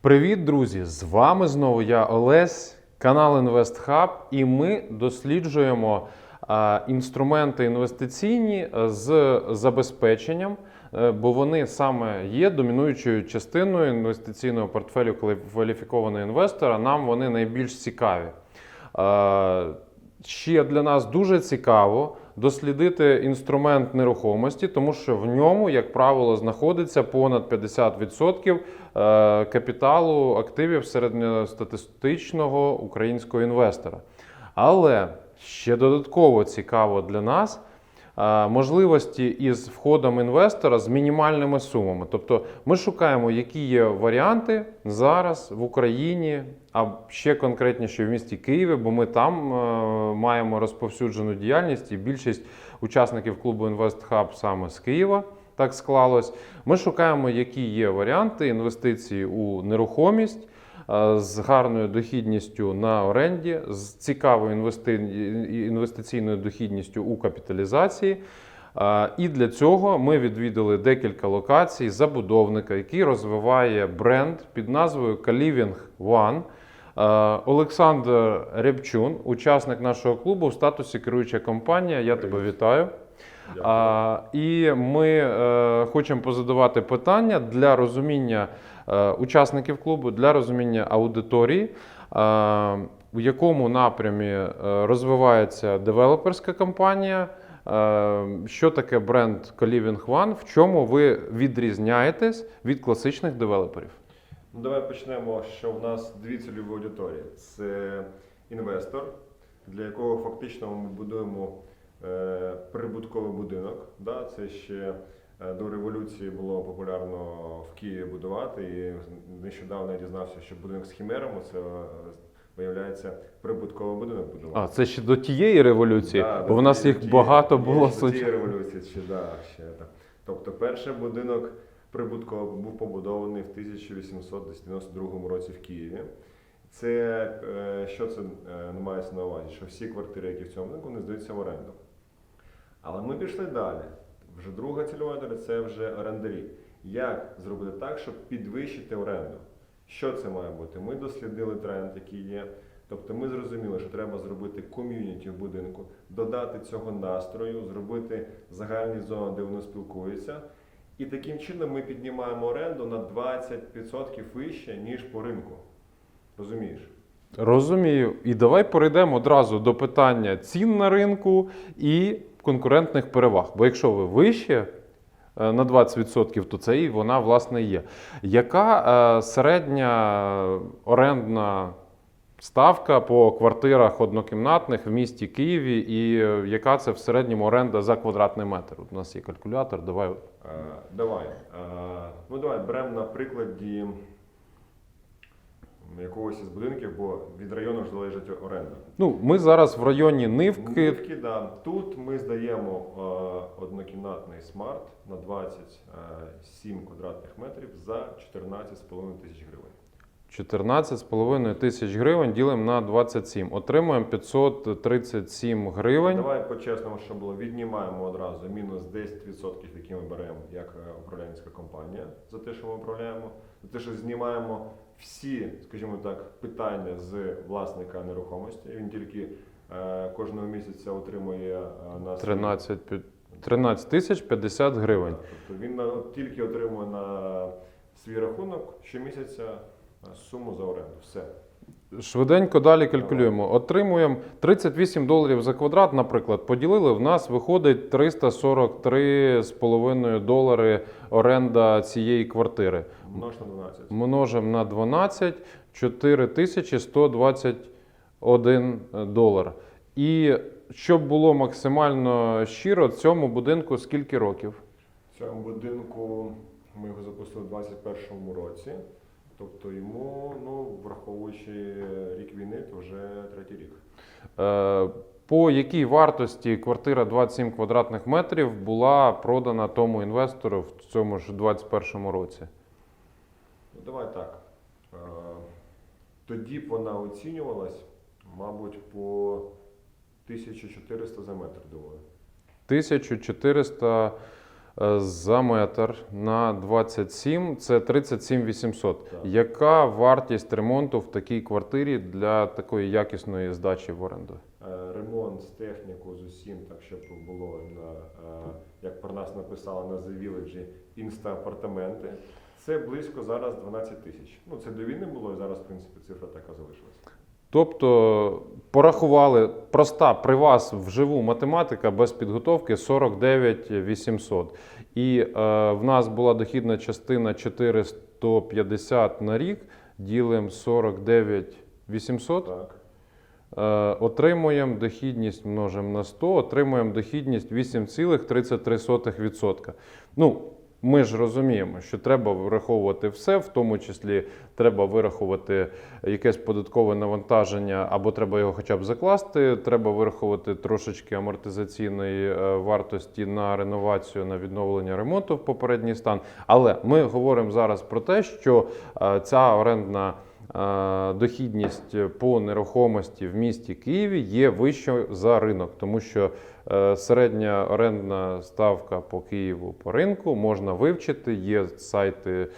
Привіт, друзі! З вами знову я Олесь, канал InvestHub, і ми досліджуємо інструменти інвестиційні е, з забезпеченням, е, бо вони саме є домінуючою частиною інвестиційного портфелю кваліфікованого інвестора. Нам вони найбільш цікаві. Е, Ще для нас дуже цікаво дослідити інструмент нерухомості, тому що в ньому, як правило, знаходиться понад 50% е, капіталу активів середньостатистичного українського інвестора. Але ще додатково цікаво для нас можливості із входом інвестора з мінімальними сумами. Тобто ми шукаємо, які є варіанти зараз в Україні, а ще конкретніше в місті Києві, бо ми там е, маємо розповсюджену діяльність і більшість учасників клубу InvestHub саме з Києва. Так склалось. Ми шукаємо, які є варіанти інвестицій у нерухомість е, з гарною дохідністю на оренді, з цікавою інвести- інвестиційною дохідністю у капіталізації. Е, І для цього ми відвідали декілька локацій забудовника, який розвиває бренд під назвою Caliving One. Е, Олександр Рябчун, учасник нашого клубу в статусі керуюча компанія. Я тебе вітаю. А, і ми е, хочемо позадавати питання для розуміння е, учасників клубу, для розуміння аудиторії, е, в якому напрямі е, розвивається девелоперська компанія. Е, Що таке бренд Coliving One? В чому ви відрізняєтесь від класичних девелоперів? Ну, давай почнемо, що в нас дві цільові аудиторії. Це інвестор, для якого фактично ми будуємо прибутковий будинок. Да? Це ще е, до революції було популярно в Києві будувати. І нещодавно я дізнався, що будинок з хімерами це е, виявляється прибутковий будинок будувати. А, це ще до тієї революції, Да, бо в нас тієї- їх багато було. до тієї революції, ще, да, ще так. Тобто перший будинок прибутковий був побудований в 1892 році в Києві. Це е, що це е, мається на увазі? Що всі квартири, які в цьому будинку, не здаються в оренду. Але ми пішли далі. Вже друга цільова аудиторія – це вже орендарі. Як зробити так, щоб підвищити оренду? Що це має бути? Ми дослідили тренд, який є. Тобто ми зрозуміли, що треба зробити ком'юніті в будинку, додати цього настрою, зробити загальні зони, де вони спілкуються. І таким чином ми піднімаємо оренду на 20% вище, ніж по ринку. Розумієш? Розумію. І давай перейдемо одразу до питання цін на ринку і конкурентних переваг. Бо якщо ви вище е, на 20%, то це і вона власне є. Яка е, середня орендна ставка по квартирах однокімнатних в місті Києві, і е, яка це в середньому оренда за квадратний метр? У нас є калькулятор, давай. Давай. Ну давай беремо на прикладі якогось із будинків, бо від району ж залежить оренда. Ну, ми зараз в районі Нивки. Нивки, да. Тут ми здаємо е, однокімнатний смарт на 27 квадратних метрів за 14,5 тисяч гривень. 14,5 тисяч гривень ділимо на 27. Отримуємо 537 гривень. Давай по-чесному, що було, віднімаємо одразу мінус 10%, які ми беремо як е, управлінська компанія за те, що ми управляємо, за те, що знімаємо всі, скажімо так, питання з власника нерухомості. Він тільки е, кожного місяця отримує е, на свій- 13, пі- 13 тисяч 50 гривень. Тобто він на- тільки отримує на свій рахунок щомісяця е, суму за оренду. Все. Швиденько далі калькулюємо. Отримуємо 38 доларів за квадрат, наприклад, поділили. В нас виходить 343,5 долари оренда цієї квартири. Множ на 12. Множимо на 12 4121 долар. І щоб було максимально щиро, цьому будинку скільки років? Цьому будинку ми його запустили у 2021 році. Тобто йому, ну, враховуючи рік війни, то вже третій рік. Е, По якій вартості квартира 27 квадратних метрів була продана тому інвестору в цьому ж 2021 році? Ну, давай так. Е, Тоді б вона оцінювалась, мабуть, по 1400 за метр, думаю. 1400 е, за метр на 27 це 37 800. Так. Яка вартість ремонту в такій квартирі для такої якісної здачі в оренду? Е, Ремонт з техніку з усім, так щоб було на е, як про нас написали на The інста-апартаменти. Це близько зараз 12 тисяч. Ну це до війни було, і зараз, в принципі, цифра така залишилася. Тобто порахували проста при вас вживу математика без підготовки 49 800. І е, в нас була дохідна частина 450 на рік, ділимо 49 800. Так. Е, отримуємо дохідність множимо на 100, отримуємо дохідність 8,33%. Ну, ми ж розуміємо, що треба враховувати все, в тому числі треба вирахувати якесь податкове навантаження, або треба його хоча б закласти. Треба вирахувати трошечки амортизаційної е, вартості на реновацію, на відновлення ремонту в попередній стан. Але ми говоримо зараз про те, що е, ця орендна дохідність по нерухомості в місті Києві є вищою за ринок, тому що е, середня орендна ставка по Києву по ринку можна вивчити. Є сайти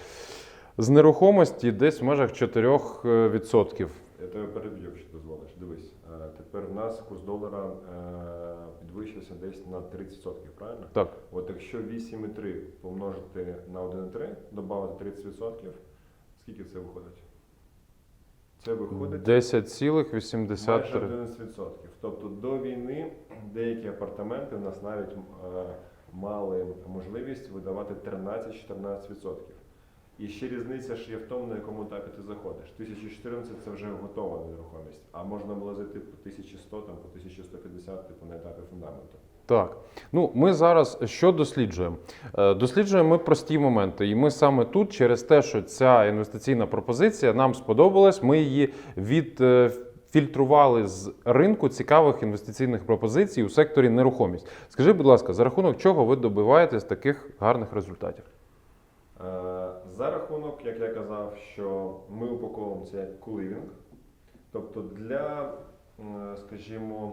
з нерухомості десь в межах 4%. Я тебе переб'ю, якщо дозволиш. Дивись, е, тепер в нас курс долара е, підвищився десь на 30%, правильно? Так, От якщо 8,3 помножити на 1,3, додати 30%, скільки це виходить? Це виходить майже 10,83. 11%. Тобто до війни деякі апартаменти в нас навіть е, мали можливість видавати 13-14%. І ще різниця ж є в тому, на якому етапі ти заходиш. 1014 це вже готова нерухомість, а можна було зайти по 1100, там, по 1150, типу на етапі фундаменту. Так, ну ми зараз що досліджуємо? Е, Досліджуємо ми прості моменти, і ми саме тут, через те, що ця інвестиційна пропозиція нам сподобалась, ми її відфільтрували з ринку цікавих інвестиційних пропозицій у секторі нерухомість. Скажи, будь ласка, за рахунок чого ви добиваєтесь таких гарних результатів? Е, За рахунок, як я казав, що ми упаковуємо це як куливінг. Тобто для, скажімо,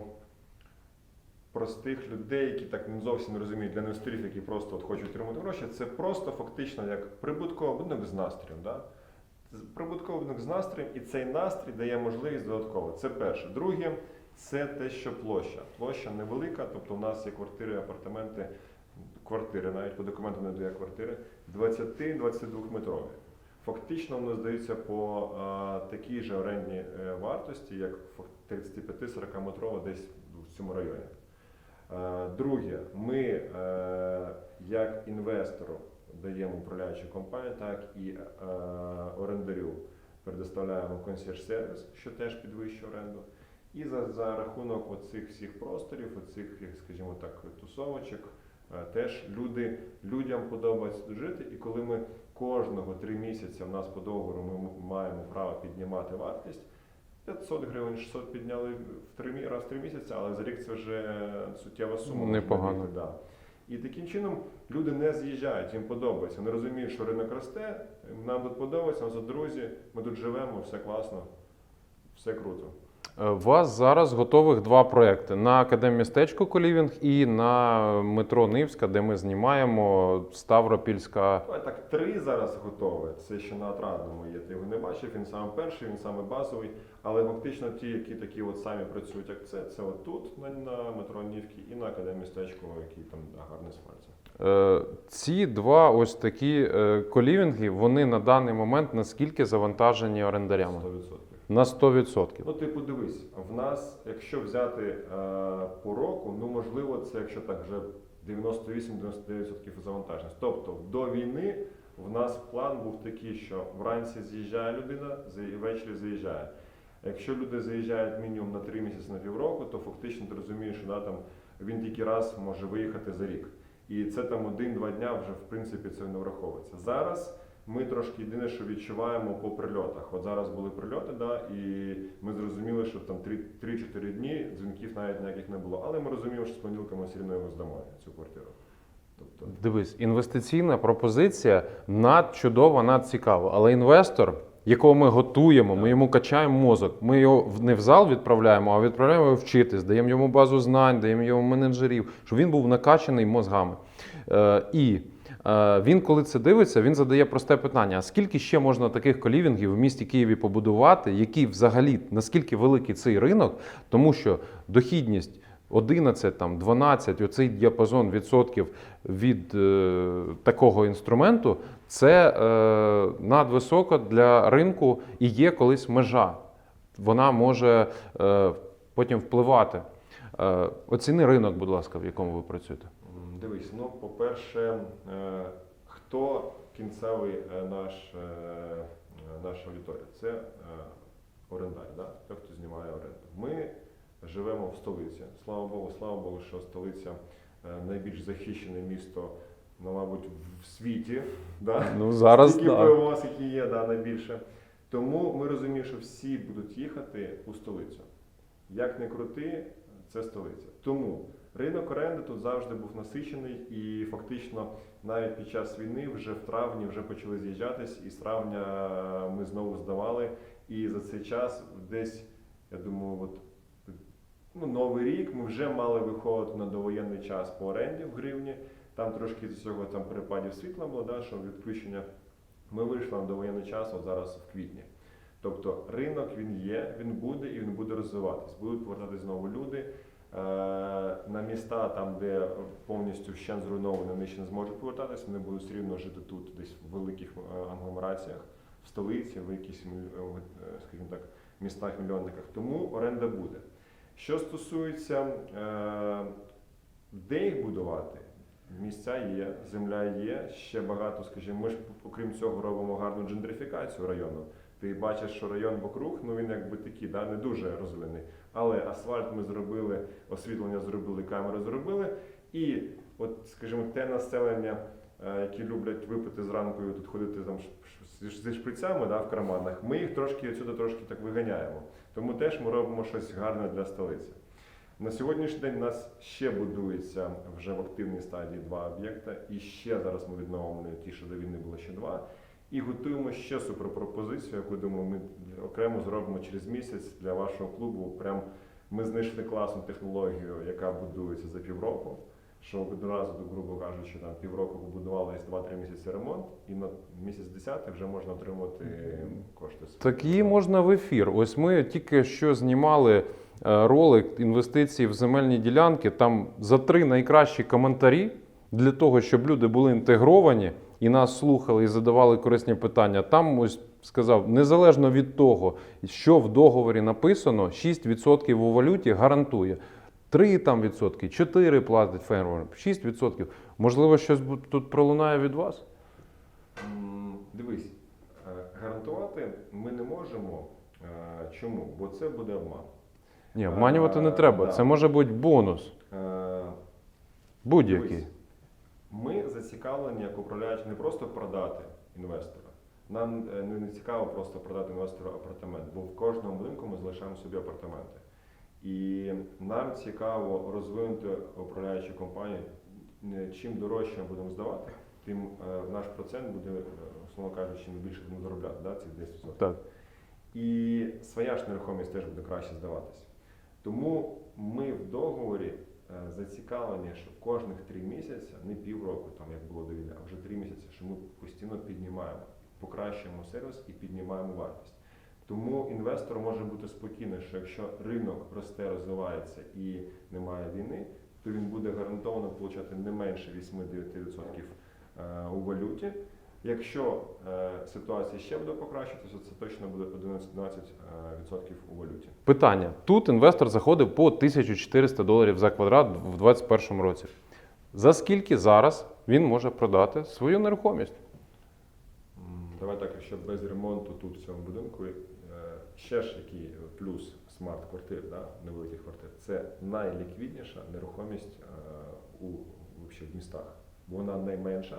простих людей, які так не зовсім не розуміють, для інвесторів, які просто от хочуть отримати гроші, це просто фактично як прибутковий будинок з настроєм. Да? Прибутковий будинок з настроєм, і цей настрій дає можливість додатково. Це перше. Друге, це те, що площа. Площа невелика, тобто у нас є квартири, апартаменти, квартири, навіть по документам не дає квартири, 20-22 метрові. Фактично вони здаються по а, такій же орендній е, вартості, як 35-40 метрова десь в цьому районі. Е, Друге, ми е, як інвестору даємо управляючу компанію, так і е, орендарю предоставляємо консьєрж-сервіс, що теж підвищує оренду. І за, за рахунок оцих всіх просторів, оцих, скажімо так, тусовочок, теж люди, людям подобається жити. І коли ми кожного три місяці в нас по договору ми маємо право піднімати вартість. 500 гривень, 600 підняли в три, раз в три місяці, але за рік це вже суттєва сума. Непогано. Да. І таким чином люди не з'їжджають, їм подобається. Вони розуміють, що ринок росте, нам тут подобається, нам тут друзі, ми тут живемо, все класно, все круто. У вас зараз готових два проекти на академмістечку Колівінг і на метро Нивська, де ми знімаємо Ставропільська. Так, три зараз готові. Це ще на отрадному є. Ти його не бачив, він саме перший, він саме базовий. Але фактично ті, які такі от самі працюють, як це, це от тут, на, на метро Нівки, і на академістечку, який там гарний смальця. Е, Ці два ось такі е, колівінги, вони на даний момент наскільки завантажені орендарями? 100%. На 100%. Ну, ти подивись, в нас, якщо взяти е, по року, ну можливо, це якщо так вже 98-99% завантаженість. Тобто до війни в нас план був такий, що вранці з'їжджає людина, ввечері заїжджає. Якщо люди заїжджають мінімум на 3 місяці на півроку, то фактично ти розумієш, що да, там, він тільки раз може виїхати за рік. І це там один-два дня вже в принципі це не враховується. Зараз ми трошки єдине, що відчуваємо по прильотах. От зараз були прильоти, да, і ми зрозуміли, що там 3-4 дні дзвінків навіть ніяких не було. Але ми розуміємо, що з понеділка ми все одно його здамо цю квартиру. Тобто, Дивись, інвестиційна пропозиція надчудова, надцікава. Але інвестор якого ми готуємо, ми йому качаємо мозок. Ми його в- не в зал відправляємо, а відправляємо його вчитись, даємо йому базу знань, даємо йому менеджерів, щоб він був накачаний мозгами. Е, і він, коли це дивиться, він задає просте питання: а скільки ще можна таких колівінгів в місті Києві побудувати, які взагалі наскільки великий цей ринок, тому що дохідність 11, там, 12, оцей діапазон відсотків від е, такого інструменту, це е, надвисоко для ринку і є колись межа. Вона може е, потім впливати. Е, оціни ринок, будь ласка, в якому ви працюєте. Дивись, ну, по-перше, е, хто кінцевий е, наш, е, наша аудиторія? Це орендар, да? той, хто знімає оренду. Ми живемо в столиці. Слава Богу, слава Богу, що столиця найбільш захищене місто, ну, мабуть, в світі. Да? Ну, зараз Скільки так. ПОС, які є, да, найбільше. Тому ми розуміємо, що всі будуть їхати у столицю. Як не крути, це столиця. Тому ринок оренди тут завжди був насичений, і фактично навіть під час війни, вже в травні, вже почали з'їжджатись, і з травня ми знову здавали. І за цей час десь, я думаю, от ну, новий рік ми вже мали виходити на довоєнний час по оренді в гривні. Там трошки з цього там перепадів світла було, да, що відключення. Ми вийшли на довоєнний час от зараз в квітні. Тобто ринок він є, він буде і він буде розвиватись. Будуть повертатись знову люди. Е, на міста, там, де повністю вщент зруйновані, вони ще не зможуть повертатися, вони будуть все рівно жити тут, десь в великих е, агломераціях, в столиці, в якихось, е, скажімо так, містах-мільйонниках. Тому оренда буде. Що стосується де їх будувати, місця є, земля є, ще багато, скажімо, ми ж окрім цього робимо гарну джентрифікацію району. Ти бачиш, що район вокруг, ну він якби такий, да, не дуже розвинений. Але асфальт ми зробили, освітлення зробили, камери зробили. І от, скажімо, те населення, е, які люблять випити зранку і тут ходити там зі шприцями да, в карманах, ми їх трошки отсюди трошки так виганяємо. Тому теж ми робимо щось гарне для столиці. На сьогоднішній день у нас ще будується вже в активній стадії два об'єкта, і ще зараз ми відновимо ті, що до війни було ще два. І готуємо ще суперпропозицію, яку думаю, ми окремо зробимо через місяць для вашого клубу. Прям ми знайшли класну технологію, яка будується за півроку. Що одразу, грубо кажучи, там півроку побудували 2-3 місяці ремонт, і на місяць 10 вже можна отримати кошти. Так її можна в ефір. Ось ми тільки що знімали е, ролик інвестиції в земельні ділянки. Там за три найкращі коментарі для того, щоб люди були інтегровані і нас слухали і задавали корисні питання. Там ось сказав, незалежно від того, що в договорі написано, 6% у валюті гарантує. 3 там відсотки, 4 платить фермер, 6 відсотків. Можливо, щось тут пролунає від вас? Дивись, е, гарантувати ми не можемо. Е, Чому? Бо це буде обман. Ні, обманювати не Е, треба. Це може бути бонус. Будь-який. Ми зацікавлені як управляючи не просто продати інвестора. Нам е, не не цікаво просто продати інвестору апартамент, бо в кожному будинку ми залишаємо собі апартаменти. І нам цікаво розвинути управляючу компанію. Е, Чим дорожче ми будемо здавати, тим е, наш процент буде, условно кажучи, не більше будемо заробляти, да, цих 10%. Так. І своя ж нерухомість теж буде краще здаватися. Тому ми в договорі е, зацікавлені, що кожних три місяці, не півроку, там як було до а вже три місяці, що ми постійно піднімаємо, покращуємо сервіс і піднімаємо вартість. Тому інвестор може бути спокійний, що якщо ринок росте, розвивається і немає війни, то він буде гарантовано отримати не менше 8-9% е, у валюті. Якщо е, ситуація ще буде покращуватися, це точно буде 11-12% у валюті. Питання: тут інвестор заходив по 1400 доларів за квадрат в 2021 році. За скільки зараз він може продати свою нерухомість? Давай так, якщо без ремонту тут в цьому будинку, е, ще ж який плюс смарт-квартир, да, невеликих квартир, це найліквідніша нерухомість е, у вообще, в містах, вона найменша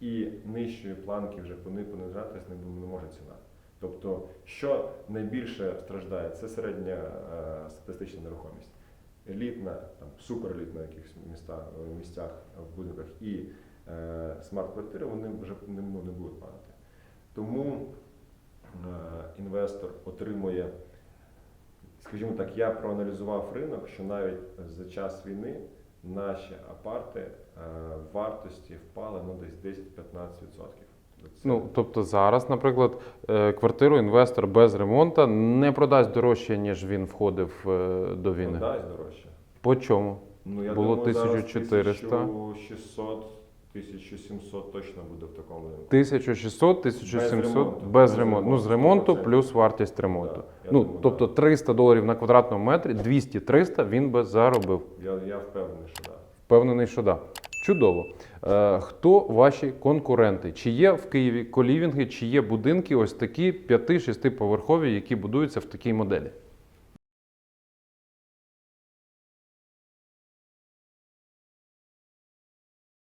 і нижчої планки вже пони- понижатись не, не може ціна. Тобто, що найбільше страждає, це середня е, статистична нерухомість. Елітна, там, суперелітна в якихось містах, місцях в будинках і е, смарт-квартири вони вже не, ну, не будуть падати. Тому е, інвестор отримує, скажімо так, я проаналізував ринок, що навіть за час війни наші апарти е, вартості впали ну, десь 10-15%. Ну, тобто зараз, наприклад, е, квартиру інвестор без ремонту не продасть дорожче, ніж він входив е, до війни. Продасть дорожче. По чому? Ну, я Було думаю, зараз 1400. 1600, 1700 точно буде в такому ринку. 1600, 1700 без Без ремонту. ремонту. Ну, з ремонту, ремонту 100%. плюс вартість ремонту. Да, ну, думаю, тобто да. 300 доларів на квадратному метрі, 200-300 він би заробив. Я, я впевнений, що так. Впевнений, що да. Чудово. Е, хто ваші конкуренти? Чи є в Києві колівінги, чи є будинки ось такі 5-6 поверхові, які будуються в такій моделі?